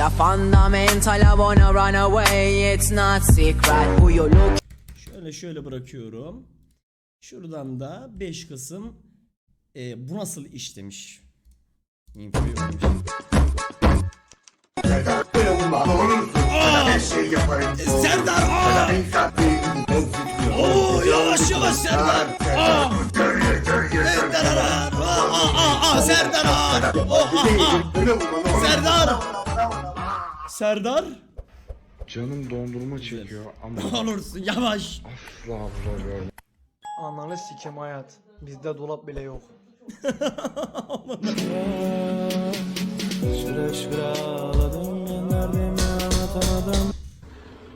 Your fundamental, I wanna run away. It's not secret who you look Şöyle şöyle bırakıyorum. Şuradan da 5 kısım e, bu nasıl iş demiş. Infoyu vermiş. Serdar! Aa! Oo, yavaş yavaş Serdar! Aa! Serdar! Aa, aa, aa, Serdar! Aa! Oh, aa, aa. Serdar! Serdar! Canım dondurma çekiyor ama Olursun yavaş. asla vuramıyorum. Ananı sikim hayat. Bizde dolap bile yok.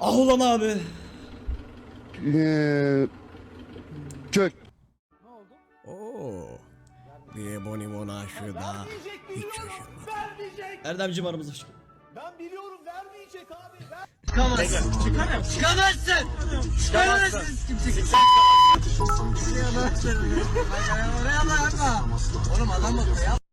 Ah ulan abi. Eee... Kök. Oo. Bir Ebony aşığı daha hiç şaşırmadım. Erdemciğim aramızda hoş geldin. Ben biliyorum vermeyecek abi. Ver. Çıkamazsın. Çıkamam. Çıkamazsın. Çıkamazsın. Çıkamazsın. Çıkamazsın. Oraya bak. Oğlum adam bakıyor ya.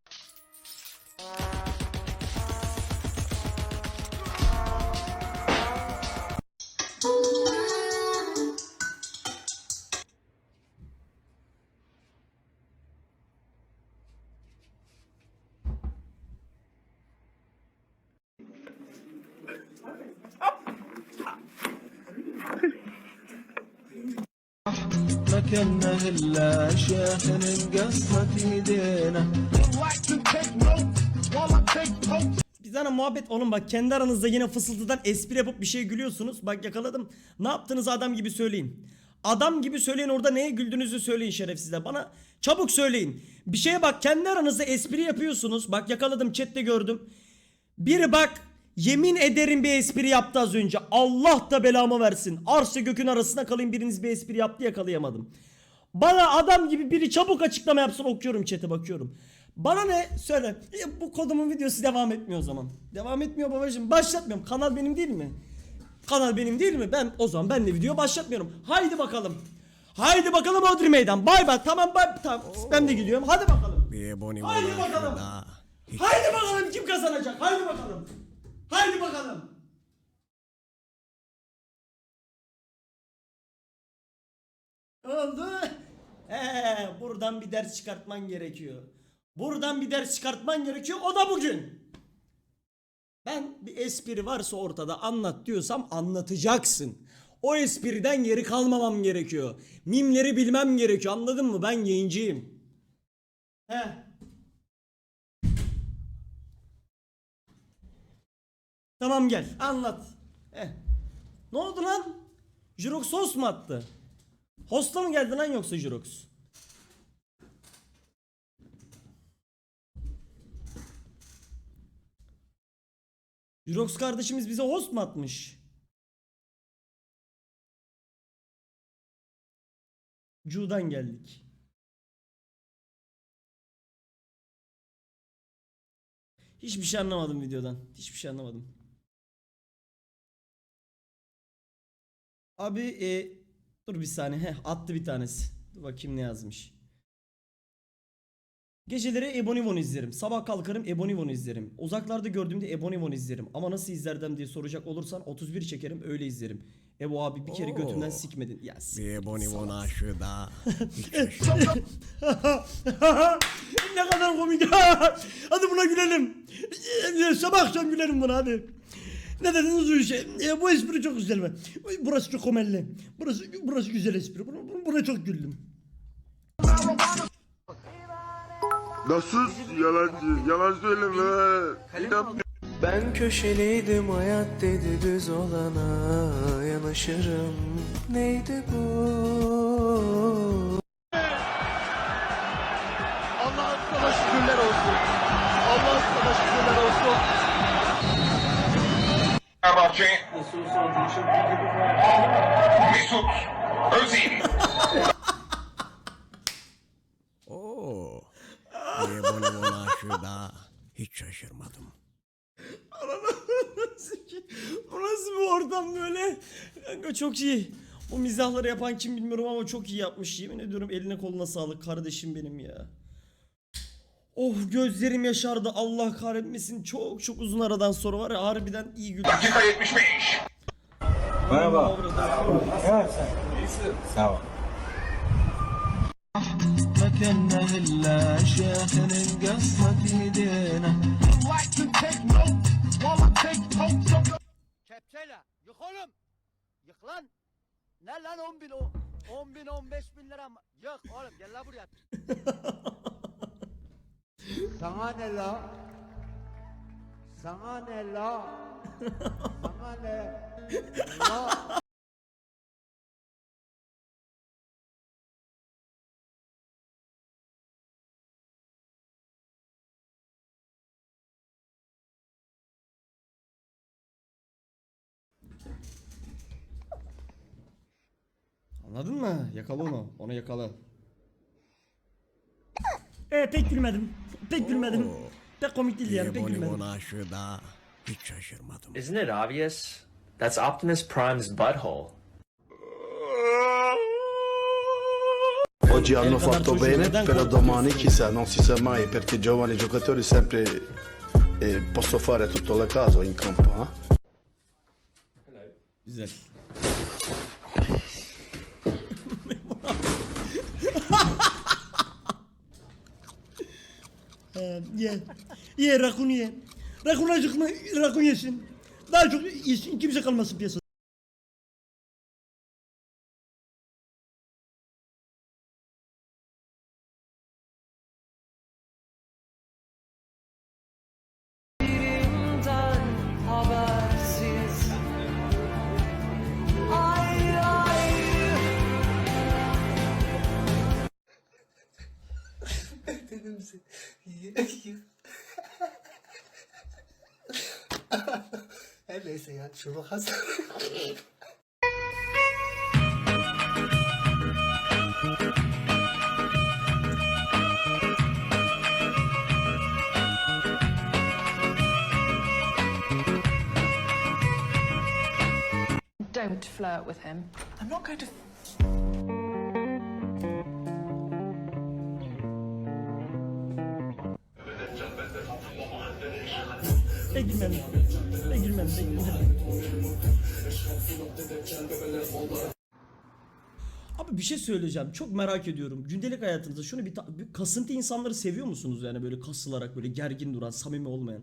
Bir tane muhabbet oğlum bak kendi aranızda yine fısıltıdan espri yapıp bir şey gülüyorsunuz. Bak yakaladım. Ne yaptığınızı adam gibi söyleyin. Adam gibi söyleyin orada neye güldüğünüzü söyleyin şerefsizler. Bana çabuk söyleyin. Bir şeye bak kendi aranızda espri yapıyorsunuz. Bak yakaladım chatte gördüm. Biri bak yemin ederim bir espri yaptı az önce. Allah da belamı versin. Arsa gökün arasına kalayım biriniz bir espri yaptı yakalayamadım. Bana adam gibi biri çabuk açıklama yapsın okuyorum chat'e bakıyorum. Bana ne? Söyle. E, bu kodumun videosu devam etmiyor o zaman. Devam etmiyor babacığım. Başlatmıyorum. Kanal benim değil mi? Kanal benim değil mi? Ben o zaman ben de video başlatmıyorum. Haydi bakalım. Haydi bakalım Odri Meydan. Bay bay. Tamam bay. Tamam. Ben de gidiyorum. Hadi bakalım. Haydi bakalım. Haydi bakalım kim kazanacak? Haydi bakalım. Haydi bakalım. Oldu? Ee, buradan bir ders çıkartman gerekiyor. Buradan bir ders çıkartman gerekiyor. O da bugün. Ben bir espri varsa ortada anlat diyorsam anlatacaksın. O espriden geri kalmamam gerekiyor. Mimleri bilmem gerekiyor. Anladın mı? Ben yayıncıyım. He. Tamam gel anlat. Eh. Ne oldu lan? Jirox host mu attı? Host'a mı geldi lan yoksa Jirox? Jirox kardeşimiz bize host mu atmış? Cu'dan geldik. Hiçbir şey anlamadım videodan. Hiçbir şey anlamadım. Abi e, dur bir saniye. Heh, attı bir tanesi. Dur bakayım ne yazmış. Geceleri Ebonivon izlerim. Sabah kalkarım Ebonivon izlerim. Uzaklarda gördüğümde Ebonivon izlerim. Ama nasıl izlerdim diye soracak olursan 31 çekerim öyle izlerim. Ebo abi bir kere Oo. götümden sikmedin. Ya bir Ebony salak. aşığı daha ne kadar komik. hadi buna gülelim. Sabah akşam gülelim buna hadi. Ne dediniz o işe? E, bu espri çok güzel mi? Burası çok komelli. Burası burası güzel espri. Buna, buna çok güldüm. Nasıl yalancı? Yalan söyleme. İnan Ben köşeliydim hayat dedi düz olana yanaşırım neydi bu? Fenerbahçe Mesut Özil Oo. Bir Ebony aşığı daha hiç şaşırmadım. Bu nasıl bir ortam böyle? Kanka çok iyi. Bu mizahları yapan kim bilmiyorum ama çok iyi yapmış. Yemin ediyorum eline koluna sağlık kardeşim benim ya. Oh gözlerim yaşardı Allah kahretmesin. Çok çok uzun aradan sonra var ya harbiden iyi güldüm. Dakika 75. Merhaba. Kepçeyle yık oğlum. Yık lan. Ne lan 10 bin o? 10 bin 15 bin lira mı? Yık oğlum gel lan buraya. Sana ne la? Sana ne la? Sana ne? La. Anladın mı? Yakala onu. Onu yakala. E pek gülmedim. Pek gülmedim. Pek komik değil yani. Pek gülmedim. bonibon aşığı da hiç şaşırmadım. Isn't it obvious? That's Optimus Prime's butthole. Oggi hanno fatto bene, però domani chissà, non si sa mai perché i giovani giocatori sempre eh, posso fare tutto la caso in campo. eh? Güzel. Ye. Ye rakun ye. Rakun acıkma rakun yesin. Daha çok yesin kimse kalmasın piyasada. Şunu hazır. Don't flirt with him. I'm not going to Pek gülmedim. Abi bir şey söyleyeceğim. Çok merak ediyorum. Gündelik hayatınızda şunu bir, bir kasıntı insanları seviyor musunuz yani böyle kasılarak böyle gergin duran, samimi olmayan?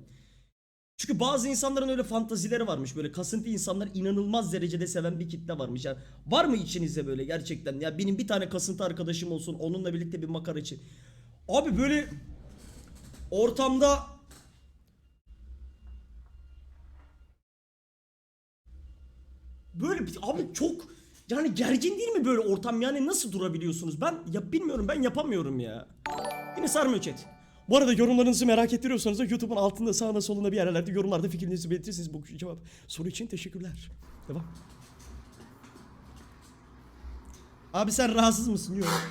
Çünkü bazı insanların öyle fantazileri varmış. Böyle kasıntı insanlar inanılmaz derecede seven bir kitle varmış. Yani var mı içinizde böyle gerçekten? Ya benim bir tane kasıntı arkadaşım olsun. Onunla birlikte bir makara için. Abi böyle ortamda Böyle bir, abi çok yani gergin değil mi böyle ortam yani nasıl durabiliyorsunuz? Ben ya bilmiyorum ben yapamıyorum ya. Yine sarmıyor chat. Bu arada yorumlarınızı merak ettiriyorsanız da YouTube'un altında sağında solunda bir yerlerde yorumlarda fikrinizi belirtirsiniz. Bu cevap soru için teşekkürler. Devam. Abi sen rahatsız mısın? Yok.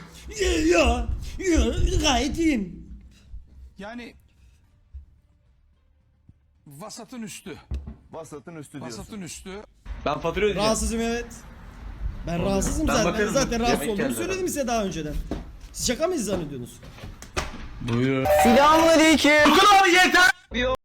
Ya, ya, gayet iyiyim. Yani vasatın üstü. Vasatın üstü Vasatın üstü. Ben fatura ödeyeceğim. Rahatsızım evet. Ben rahatsızım Ben zaten. bakarım. Zaten rahatsız Yemek olduğumu geldi söyledim size daha önceden. Siz şaka mı zannediyorsunuz? Selamünaleyküm. Bu kadar yeter.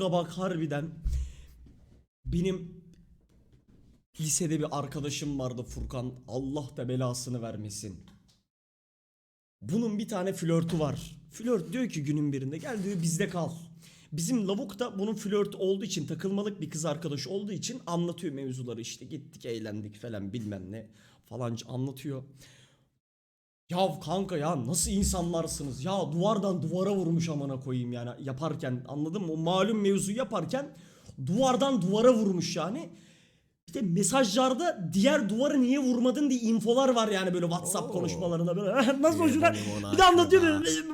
Kanka bak harbiden benim lisede bir arkadaşım vardı Furkan. Allah da belasını vermesin. Bunun bir tane flörtü var. Flört diyor ki günün birinde gel diyor bizde kal. Bizim lavuk da bunun flört olduğu için takılmalık bir kız arkadaş olduğu için anlatıyor mevzuları işte gittik eğlendik falan bilmem ne falan anlatıyor. Ya kanka ya nasıl insanlarsınız ya duvardan duvara vurmuş amına koyayım yani yaparken anladın mı? O malum mevzu yaparken duvardan duvara vurmuş yani. İşte mesajlarda diğer duvarı niye vurmadın diye infolar var yani böyle WhatsApp konuşmalarında böyle. nasıl hoşuna bir de anlatıyor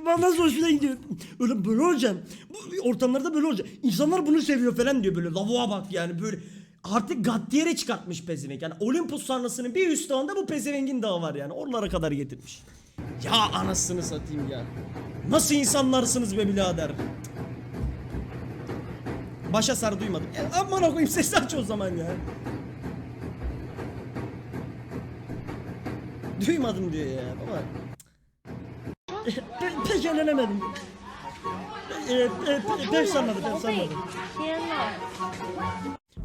"Ben nasıl hoşuna gidiyor. Öyle böyle hocam. Bu ortamlarda böyle olacak. İnsanlar bunu seviyor falan diyor böyle. Lavuğa bak yani böyle. Artık Gaddiyer'e çıkartmış pezevenk. Yani Olympus sarnısının bir üst dağında bu pezevengin dağı var yani. Oralara kadar getirmiş. Ya anasını satayım ya. Nasıl insanlarsınız be birader. Başa sar duymadım. E, aman okuyayım sesli aç o zaman ya. Duymadım diyor ya baba. Pe pek eğlenemedim. E, e, pe- pek sanmadım, pek sanmadım.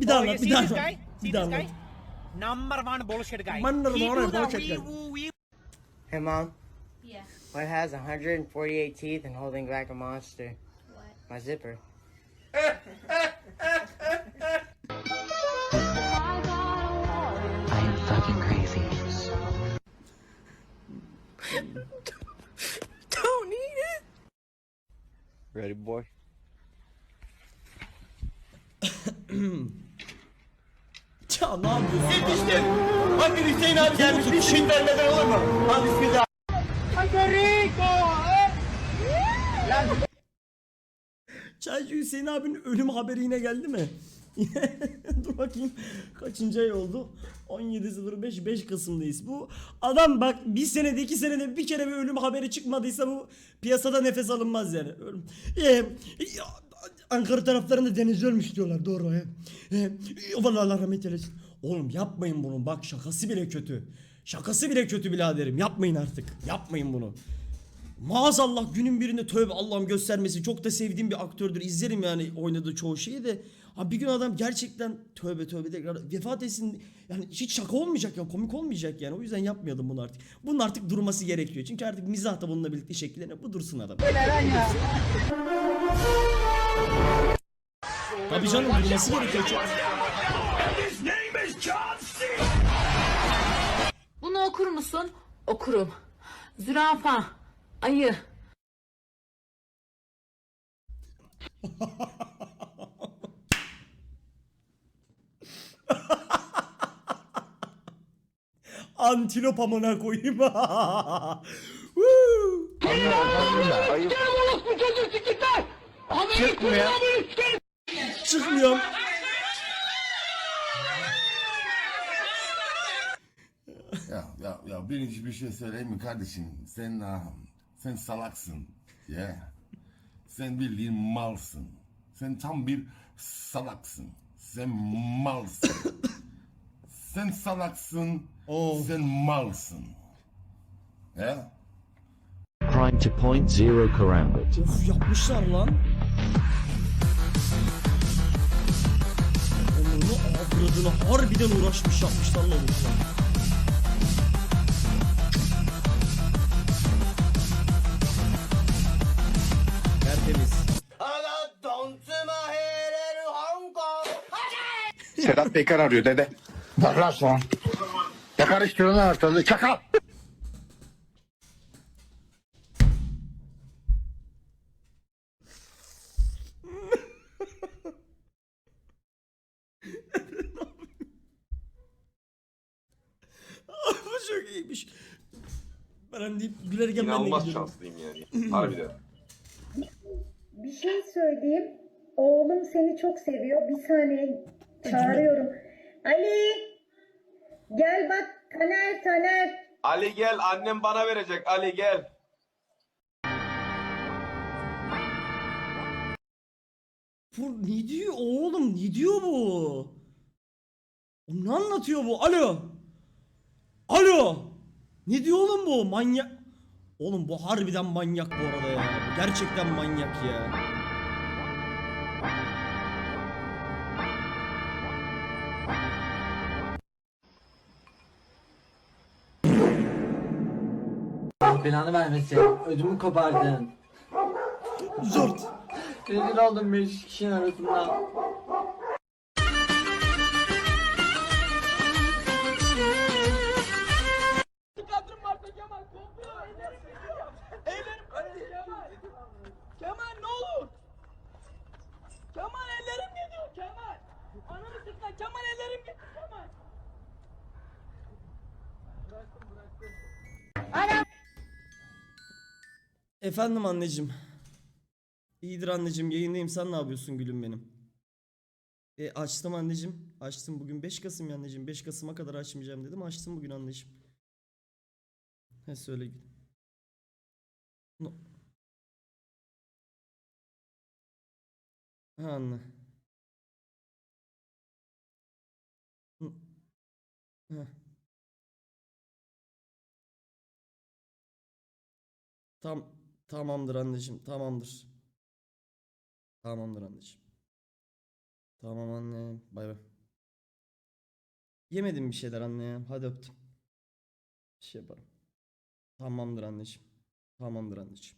Bir daha anlat, bir daha anlat. Bir daha anlat. Number one bullshit guy. Number one bullshit guy. Hey mom, Yeah. what has 148 teeth and holding back a monster? What? My zipper. I am fucking crazy. Don't need it. Ready boy? Ya ne yapıyorsun? Yetiştim. Bakın Hüseyin abi gelmiş. Bir şey vermeden olur mu? Hadi bismillah. Çaycı Hüseyin abinin ölüm haberi yine geldi mi? Dur bakayım kaçıncı ay oldu? 17.05 5 Kasım'dayız. Bu adam bak bir senede iki senede bir kere bir ölüm haberi çıkmadıysa bu piyasada nefes alınmaz yani. Ölüm. Ee, ya, Ankara taraflarında deniz ölmüş diyorlar doğru. He. Ee, vallahi Allah rahmet eylesin. Oğlum yapmayın bunu bak şakası bile kötü. Şakası bile kötü biraderim yapmayın artık. Yapmayın bunu. Maazallah günün birinde tövbe Allah'ım göstermesin. Çok da sevdiğim bir aktördür. İzlerim yani oynadığı çoğu şeyi de. Ha bir gün adam gerçekten tövbe tövbe tekrar vefat etsin. Yani hiç şaka olmayacak ya komik olmayacak yani. O yüzden yapmayalım bunu artık. Bunun artık durması gerekiyor. Çünkü artık mizah da bununla birlikte şekilleniyor. Bu dursun adam. Tabii canım durması gerekiyor. Çok... Bunu okur musun? Okurum. Zürafa. Ayı. Antilop amına koyayım. Woo! Çıkmıyorum. Ya ya ya birinci bir şey söyleyeyim mi kardeşim? Sen ah, sen salaksın. Ya. Sen bildiğin malsın. Sen tam bir salaksın. Sen malsın. sen salaksın. Oh. Sen malsın. Ya. Crime to point zero karambit. Of yapmışlar lan. Onunu avradını harbiden uğraşmış yapmışlar lan. Sedat Peker arıyor dede. Bak lan son. Ne karıştırıyorsun lan ortalığı? Çakal. Bu çok iyiymiş. Ben hani deyip gülerken ben de gidiyorum. şanslıyım yani. Harbiden. Bir şey söyleyeyim. Oğlum seni çok seviyor. Bir saniye çağırıyorum. Ali! Gel bak Taner Taner. Ali gel annem bana verecek Ali gel. Bu ne diyor oğlum? Ne diyor bu? O ne anlatıyor bu? Alo. Alo. Ne diyor oğlum bu? Manyak. Oğlum bu harbiden manyak bu arada ya. Bu gerçekten manyak ya. Belanı vermesin. Ödümü kopardın. Zort. Rezil oldum 5 kişinin arasında. Efendim anneciğim. İyidir anneciğim yayındayım sen ne yapıyorsun gülüm benim? E açtım anneciğim. Açtım bugün 5 Kasım ya anneciğim. 5 Kasım'a kadar açmayacağım dedim. Açtım bugün anneciğim. He söyle gül. No. Anne. Heh. Tamamdır anneciğim. Tamamdır. Tamamdır anneciğim. Tamam anne. Bay bay. Yemedim bir şeyler anne. Hadi öptüm. Bir şey yaparım. Tamamdır anneciğim. Tamamdır anneciğim.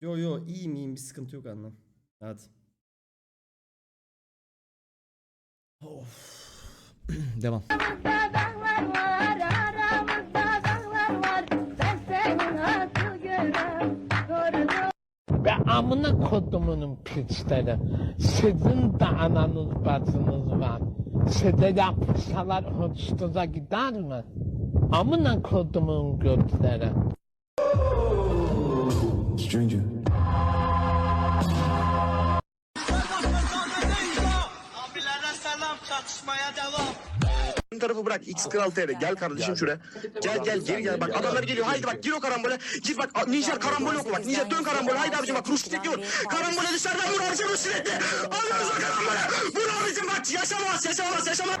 Yo yo iyiyim iyiyim bir sıkıntı yok anne. Hadi. Of. Devam. Be amına kodumunun piçleri. Sizin de ananız bacınız var. Size yapsalar hoştuza gider mi? Amına kodumun götleri. Stranger. Tarafı bırak. X Kral TR gel kardeşim şuraya. Gel gel geri gel. Bak adamlar geliyor. Haydi bak gir o karambole. Gir bak Nijer karambol oku bak. Nijer dön karambole. Haydi abicim bak Rus tekli vur. Karambole dışarıdan vur abicim Rus sürekli. Alıyoruz o karambole. Vur abicim bak yaşamaz yaşamaz yaşamaz.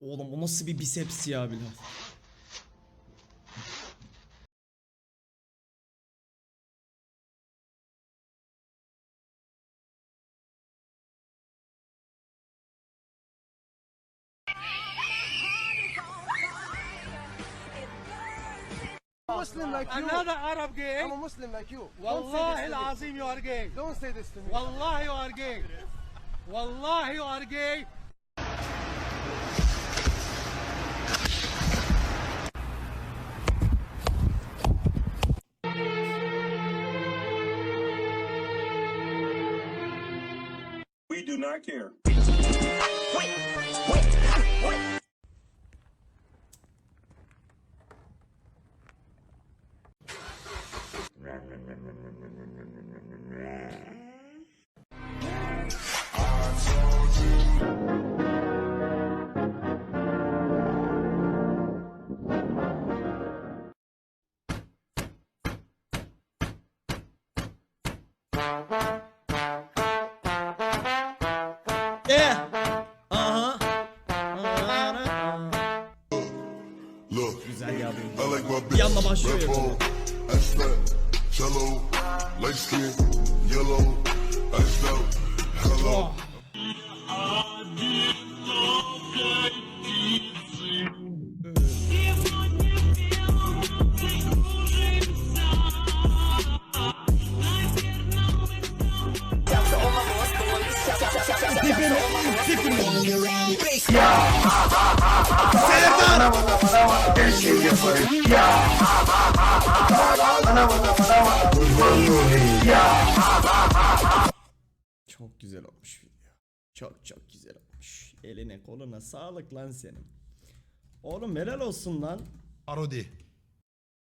Oğlum o nasıl bir biceps ya Bilal. Muslim like you. Another Arab gay. I'm a Muslim like you. Wallahi al-azim you are gay. Don't say this to me. Wallahi you are gay. Wallahi you are gay. We do not care. Çok güzel olmuş video. Çok çok güzel olmuş. Eline koluna sağlık lan senin. Oğlum helal olsun lan. Parodi.